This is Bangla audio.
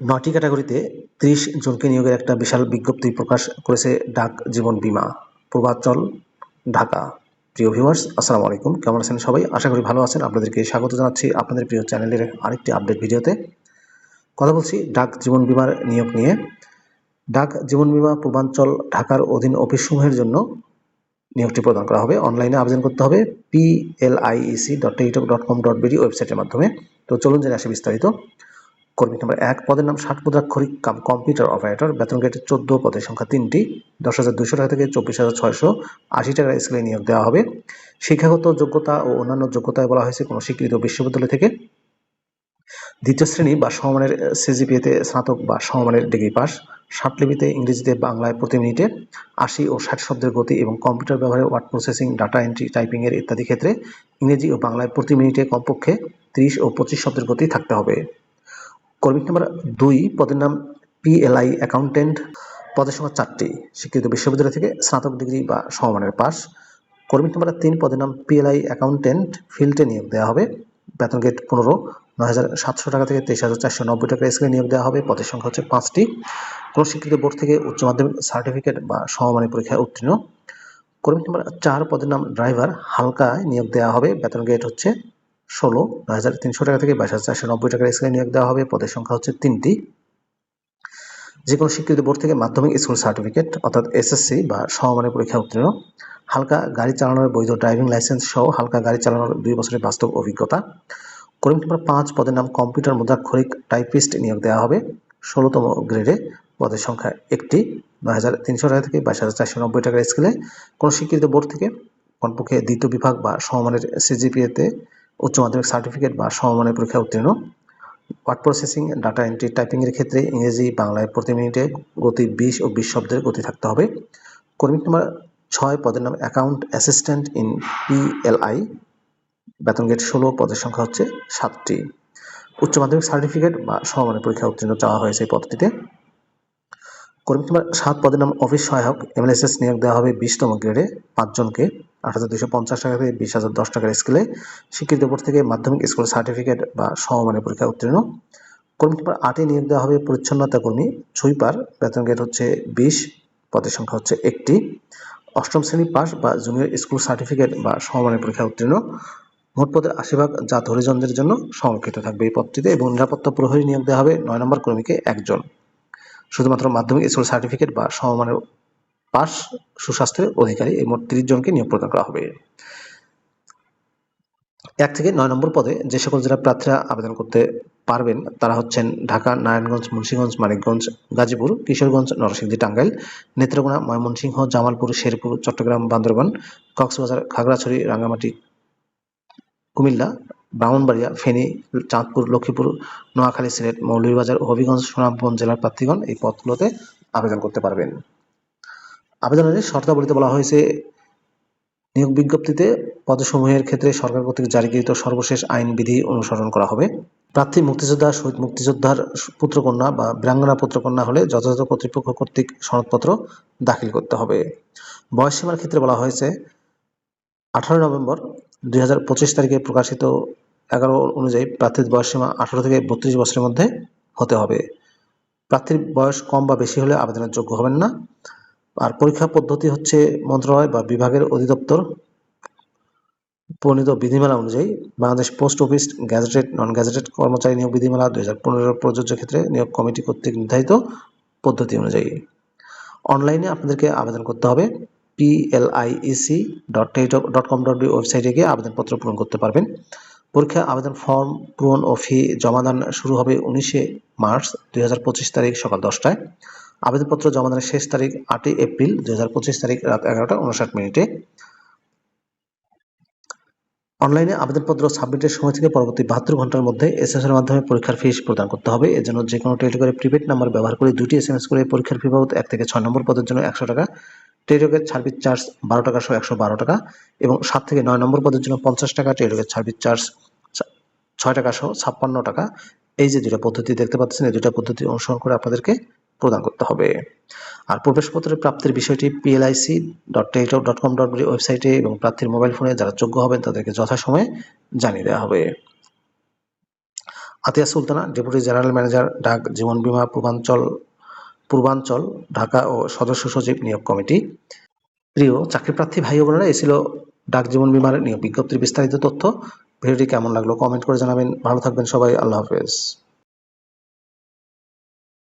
নয়টি ক্যাটাগরিতে ত্রিশ জনকে নিয়োগের একটা বিশাল বিজ্ঞপ্তি প্রকাশ করেছে ডাক জীবন বিমা পূর্বাঞ্চল ঢাকা। প্রিয় ভিউয়ার্স আসসালামু আলাইকুম। কেমন আছেন সবাই? আশা করি ভালো আছেন। আপনাদেরকে স্বাগত জানাচ্ছি আপনাদের প্রিয় চ্যানেলের আরেকটি আপডেট ভিডিওতে। কথা বলছি ডাক জীবন বিমার নিয়োগ নিয়ে। ডাক জীবন বিমা, পূর্বাঞ্চল, ঢাকার অধীন অফিসসমূহের জন্য নিয়োগটি প্রদান করা হবে। অনলাইনে আবেদন করতে হবে PLIEC dot Teletalk dot com dot BD ওয়েবসাইটের মাধ্যমে। তো চলুন জেনে আসে বিস্তারিত। কর্মী নম্বর এক পদের নাম ষাট মুদ্রাক্ষরিক কাম, কম্পিউটার অপারেটর। বেতন গেটে চোদ্দ পদের সংখ্যা তিনটি। দশ হাজার দুশো টাকা থেকে চব্বিশ হাজার ছয়শো আশি টাকার স্কেলে নিয়োগ দেওয়া হবে। শিক্ষাগত যোগ্যতা ও অন্যান্য যোগ্যতায় বলা হয়েছে কোনো স্বীকৃত বিশ্ববিদ্যালয় থেকে। দ্বিতীয় শ্রেণি বা সমমানের সিজিপিএতে স্নাতক বা সমমানের ডিগ্রি পাস। ষাটলিপিতে ইংরেজিতে বাংলায় প্রতি মিনিটে আশি ও ষাট শব্দের গতি এবং কম্পিউটার ব্যবহারে ওয়ার্ড প্রসেসিং, ডাটা এন্ট্রি টাইপিংয়ের ইত্যাদি ক্ষেত্রে ইংরেজি ও বাংলায় প্রতি মিনিটে কমপক্ষে ত্রিশ ও পঁচিশ শব্দের গতি থাকতে হবে। কর্মী নম্বর দুই পদের নাম পিএলআই অ্যাকাউন্টেন্ট পদের সংখ্যা চারটি, স্বীকৃত বিশ্ববিদ্যালয় থেকে স্নাতক ডিগ্রি বা সমমানের পাস কর্মী নম্বর তিন পদের নাম পিএলআই অ্যাকাউন্টেন্ট ফিল্ডে নিয়োগ দেওয়া হবে। বেতন গেট পনেরো, নয় হাজার সাতশো টাকা থেকে তেইশ হাজার চারশো নব্বই টাকা স্কেলে নিয়োগ দেওয়া হবে। পদের সংখ্যা হচ্ছে পাঁচটি। কোনো স্বীকৃত বোর্ড থেকে উচ্চ মাধ্যমিক সার্টিফিকেট বা সমমানের পরীক্ষায় উত্তীর্ণ। কর্মী নম্বর চার পদের নাম ড্রাইভার, হালকায় নিয়োগ দেওয়া হবে। বেতন গেট হচ্ছে ষোলো নয় হাজার তিনশো টাকা থেকে বাইশ হাজার চারশো নব্বই টাকার স্কেলে নিয়োগ দেওয়া হবে। পদের সংখ্যা হচ্ছে তিনটি। যে কোনো স্বীকৃত বোর্ড থেকে মাধ্যমিক স্কুল সার্টিফিকেট, অর্থাৎ এসএসসি বা সমমানের পরীক্ষা উত্তীর্ণ। হালকা গাড়ি চালানোর বৈধ ড্রাইভিং লাইসেন্স সহ হালকা গাড়ি চালানোর দুই বছরের বাস্তব অভিজ্ঞতা। কর্মী নম্বর পাঁচ পদের নাম কম্পিউটার মুদ্রাক্ষরিক টাইপিস্ট নিয়োগ দেওয়া হবে। ষোলোতম গ্রেডে পদের সংখ্যা একটি নয় হাজার তিনশো টাকা থেকে বাইশ হাজার চারশো নব্বই টাকার স্কেলে কোনো স্বীকৃত বোর্ড থেকে কমপক্ষে দ্বিতীয় বিভাগ বা সমমানের সিজিপিএতে উচ্চ মাধ্যমিক সার্টিফিকেট বা সমমানের পরীক্ষায় উত্তীর্ণ। ওয়ার্ড প্রসেসিং ডাটা এন্ট্রি টাইপিংয়ের ক্ষেত্রে ইংরেজি, বাংলায় প্রতি মিনিটে গতি বিশ ও বিশ শব্দের গতি থাকতে হবে। কর্মী নম্বর ছয়, পদের নাম অ্যাকাউন্ট অ্যাসিস্ট্যান্ট ইন পিএলআই বেতন গেট ষোলো, পদের সংখ্যা হচ্ছে সাতটি। উচ্চ মাধ্যমিক সার্টিফিকেট বা সমমানের পরীক্ষা উত্তীর্ণ চাওয়া হয়েছে এই পদটিতে। কর্মী নম্বর সাত, পদের নাম অফিস সহায়ক। এমএলএসএস নিয়োগ দেওয়া হবে বিশতম গ্রেডে পাঁচজনকে। আট হাজার দুশো পঞ্চাশ টাকা থেকে বিশ হাজার দশ টাকার স্কেলে স্বীকৃত বোর্ড থেকে মাধ্যমিক স্কুল সার্টিফিকেট বা সমমানের পরীক্ষা উত্তীর্ণ। কর্মী নম্বর আটে নিয়োগ দেওয়া হবে পরিচ্ছন্নতা কর্মী। ছুইপার, বেতন গেট হচ্ছে বিশ, পদের সংখ্যা হচ্ছে একটি। অষ্টম শ্রেণি পাস বা জুনিয়র স্কুল সার্টিফিকেট বা সমমানের পরীক্ষা উত্তীর্ণ। মোট পদের আশি ভাগ জাত হরিজনদের জন্য সংরক্ষিত থাকবে এই পদটিতে এবং নিরাপত্তা প্রহরী নিয়োগ দেওয়া হবে। নয় নম্বর কর্মীকে একজন। শুধুমাত্র মাধ্যমিক স্কুল সার্টিফিকেট বা সমমানের পাস সুস্বাস্থ্যের অধিকারী এই মোট তিরিশ জনকে নিয়োগ প্রদান করা হবে। এক থেকে নয় নম্বর পদে যে সকল জেলা প্রার্থীরা আবেদন করতে পারবেন তারা হচ্ছেন ঢাকা, নারায়ণগঞ্জ, মুন্সিগঞ্জ, মানিকগঞ্জ, গাজীপুর, কিশোরগঞ্জ, নরসিংদী, টাঙ্গাইল, নেত্রকোনা, ময়মনসিংহ, জামালপুর, শেরপুর, চট্টগ্রাম, বান্দরবান, কক্সবাজার, খাগড়াছড়ি, রাঙ্গামাটি, কুমিল্লা, ব্রাহ্মণবাড়িয়া, ফেনী, চাঁদপুর, লক্ষ্মীপুর, নোয়াখালী, সিলেট, মৌলভীবাজার, হবিগঞ্জ, সুনামগঞ্জ জেলার প্রার্থীগণ এই পদগুলোতে আবেদন করতে পারবেন। আবেদনের শর্তাবলীতে বলা হয়েছে, নিয়োগ বিজ্ঞপ্তিতে পদসমূহের ক্ষেত্রে সরকার কর্তৃক জারিকৃত সর্বশেষ আইন বিধি অনুসরণ করা হবে। প্রার্থী, মুক্তিযোদ্ধা, শহীদ মুক্তিযোদ্ধার পুত্রকন্যা বা বীরাঙ্গনা পুত্রকন্যা হলে যথাযথ কর্তৃপক্ষ কর্তৃক সনদপত্র দাখিল করতে হবে। বয়সসীমার ক্ষেত্রে বলা হয়েছে, আঠারো নভেম্বর দুই হাজার পঁচিশ তারিখে প্রকাশিত এগারো অনুযায়ী প্রার্থীর বয়সসীমা আঠারো থেকে বত্রিশ বছরের মধ্যে হতে হবে। প্রার্থীর বয়স কম বা বেশি হলে আবেদনের যোগ্য হবেন না। আর পরীক্ষা পদ্ধতি হচ্ছে মন্ত্রণালয় বা বিভাগের অধিদপ্তর প্রণীত বিধিমালা অনুযায়ী Bangladesh post office, gazetted non gazetted কর্মচারী নিয়োগ বিধিমালা দুই হাজার পনেরো প্রযোজ্য ক্ষেত্রে নিয়োগ কমিটি কর্তৃক নির্ধারিত পদ্ধতি অনুযায়ী। অনলাইনে আপনাদেরকে আবেদন করতে হবে। PLIEC dot dot com dot ওয়েবসাইটে গিয়ে আবেদনপত্র পূরণ করতে পারবেন। পরীক্ষা আবেদন ফর্ম পূরণ ও ফি জমাদান শুরু হবে উনিশে মার্চ দুই হাজার পঁচিশ তারিখ সকাল দশটায়। আবেদনপত্র জমাদানের শেষ তারিখ আটই এপ্রিল দু হাজার পঁচিশ তারিখ রাত এগারোটা উনষাট মিনিটে। অনলাইনে আবেদনপত্র সাবমিটের সময় থেকে পরবর্তী বাহাত্তর ঘণ্টার মধ্যে এস এর মাধ্যমে পরীক্ষার ফিস প্রদান করতে হবে। এর জন্য যে কোনো টেলিটকের প্রিপেড নাম্বার ব্যবহার করে দুটি এস এম এস করে পরীক্ষার ফি বাবদ এক থেকে ছয় নম্বর পদের জন্য একশো টাকা টেলিটকের সার্ভিস চার্জ বারো টাকা সহ একশো বারো টাকা এবং সাত থেকে নয় নম্বর পদের জন্য পঞ্চাশ টাকা টেলিটকের সার্ভিস চার্জ ছয় টাকা সহ ছাপ্পান্ন টাকা। এই যে দুটা পদ্ধতি দেখতে পাচ্ছেন, এই দুটা পদ্ধতি অনুসরণ করে আপনাদেরকে প্রদান করতে হবে। আর প্রবেশপত্রের প্রাপ্তির বিষয়টি PLIC dot Teletalk dot com dot ওয়েবসাইটে এবং প্রার্থীর মোবাইল ফোনে যারা যোগ্য হবেন তাদেরকে যথাসময়ে জানিয়ে দেওয়া হবে। Atia Sultana, deputy general manager, ডাক, জীবন বীমা, পূর্বাঞ্চল পূর্বাঞ্চল, ঢাকা ও সদস্য সচিব নিয়োগ কমিটি। প্রিয় চাকরিপ্রার্থী ভাই বোনেরা এই ছিল ডাক, জীবন বিমার নিয়োগ বিজ্ঞপ্তির বিস্তারিত তথ্য। ভিডিওটি কেমন লাগল কমেন্ট করে জানাবেন। ভালো থাকবেন সবাই। আল্লাহ হাফেজ।